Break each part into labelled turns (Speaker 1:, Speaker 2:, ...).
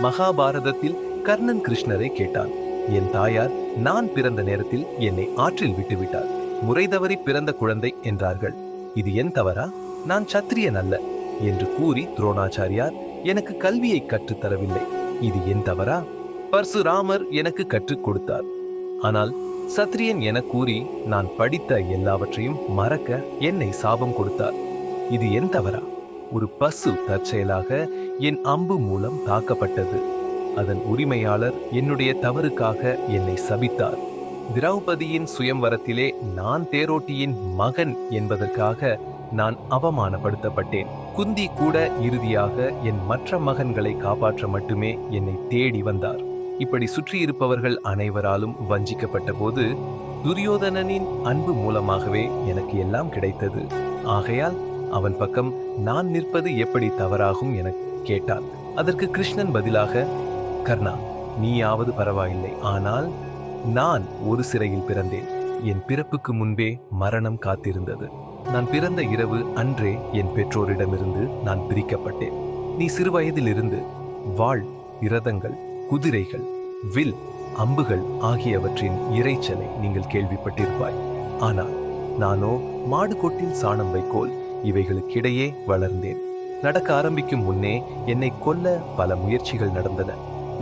Speaker 1: மகாபாரதத்தில் கர்ணன் கிருஷ்ணரை கேட்டான். என் தாயார் நான் பிறந்த நேரத்தில் என்னை ஆற்றில் விட்டுவிட்டார். முறை தவறி பிறந்த குழந்தை என்றார்கள். இது என் தவறா? நான் சத்திரியன் அல்ல என்று கூறி துரோணாச்சாரியார் எனக்கு கல்வியை கற்றுத் தரவில்லை. இது என் தவறா? பர்சுராமர் எனக்கு கற்றுக் கொடுத்தார். ஆனால் சத்திரியன் என கூறி நான் படித்த எல்லாவற்றையும் மறக்க என்னை சாபம் கொடுத்தார். இது என் தவறா? ஒரு பசு தற்செயலாக என் அம்பு மூலம் தாக்கப்பட்டது. அதன் உரிமையாளர் என்னுடைய தவறுக்காக என்னை சபித்தார். திரௌபதியின் சுயம்வரத்திலே நான் தேரோட்டியின் மகன் என்பதற்காக நான் அவமானப்படுத்தப்பட்டேன். குந்தி கூட இறுதியாக என் மற்ற மகன்களை காப்பாற்ற மட்டுமே என்னை தேடி வந்தார். இப்படி சுற்றியிருப்பவர்கள் அனைவராலும் வஞ்சிக்கப்பட்ட போது துரியோதனனின் அன்பு மூலமாகவே எனக்கு எல்லாம் கிடைத்தது. ஆகையால் அவன் பக்கம் நான் நிற்பது எப்படி தவறாகும் என கேட்டான். அதற்கு கிருஷ்ணன் பதிலாக கர்ணா நீயாவது பரவாயில்லை. ஆனால் நான் ஒரு சிறையில் பிறந்தேன். என் பிறப்புக்கு முன்பே மரணம் காத்திருந்தது. நான் பிறந்த இரவு அன்றே என் பெற்றோரிடமிருந்து நான் பிரிக்கப்பட்டேன். நீ சிறுவயதிலிருந்து வாள் இரதங்கள் குதிரைகள் வில் அம்புகள் ஆகியவற்றின் இறைச்சலை நீங்கள் கேள்விப்பட்டிருப்பாய். ஆனால் நானோ மாடு கொட்டில் சாணம் வைக்கோல் இவைகளுக்கிடையே வளர்ந்தேன். நடக்க ஆரம்பிக்கும் முன்னே என்னை கொல்ல பல முயற்சிகள் நடந்தன.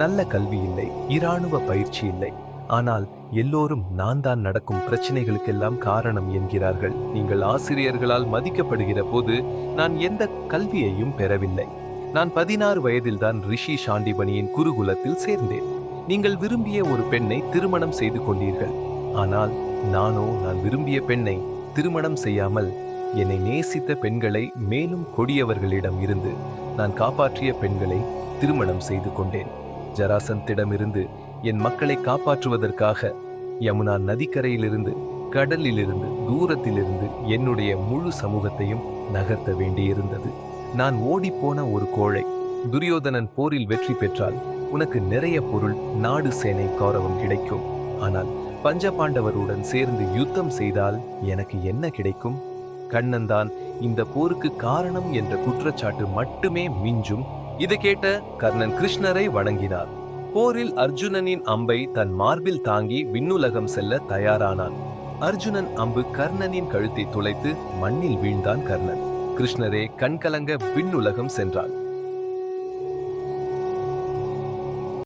Speaker 1: நல்ல கல்வி இல்லை இராணுவ பயிற்சி இல்லை. ஆனால் எல்லோரும் நான் தான் நடக்கும் பிரச்சனைகளுக்கெல்லாம் காரணம் என்கிறார்கள். நீங்கள் ஆசிரியர்களால் மதிக்கப்படுகிற போது நான் எந்த கல்வியையும் பெறவில்லை. நான் பதினாறு வயதில்தான் ரிஷி சாண்டிபனியின் குருகுலத்தில் சேர்ந்தேன். நீங்கள் விரும்பிய ஒரு பெண்ணை திருமணம் செய்து கொண்டீர்கள். ஆனால் நானோ நான் விரும்பிய பெண்ணை திருமணம் செய்யாமல் என்னை நேசித்த பெண்களை மேலும் கொடியவர்களிடம் இருந்து நான் காப்பாற்றிய பெண்களை திருமணம் செய்து கொண்டேன். ஜராசந்திடமிருந்து என் மக்களை காப்பாற்றுவதற்காக யமுனா நதிக்கரையிலிருந்து கடலிலிருந்து தூரத்திலிருந்து என்னுடைய முழு சமூகத்தையும் நகர்த்த வேண்டியிருந்தது. நான் ஓடிப்போன ஒரு கோழை துரியோதனன் போரில் வெற்றி பெற்றால் உனக்கு நிறைய பொருள் நாடு சேனை கௌரவம் கிடைக்கும். ஆனால் பஞ்சபாண்டவருடன் சேர்ந்து யுத்தம் செய்தால் எனக்கு என்ன கிடைக்கும்? கண்ணன்தான் இந்த போருக்கு காரணம் என்ற குற்றச்சாட்டு மட்டுமே மிஞ்சும். இதை கேட்ட கர்ணன் கிருஷ்ணரை வணங்கினார். போரில் அர்ஜுனனின் அம்பை தன் மார்பில் தாங்கி விண்ணுலகம் செல்ல தயாரானான். அர்ஜுனன் அம்பு கர்ணனின் கழுத்தை துளைத்து மண்ணில் வீழ்ந்தான் கர்ணன். கிருஷ்ணரே கண்கலங்க விண்ணுலகம் சென்றான்.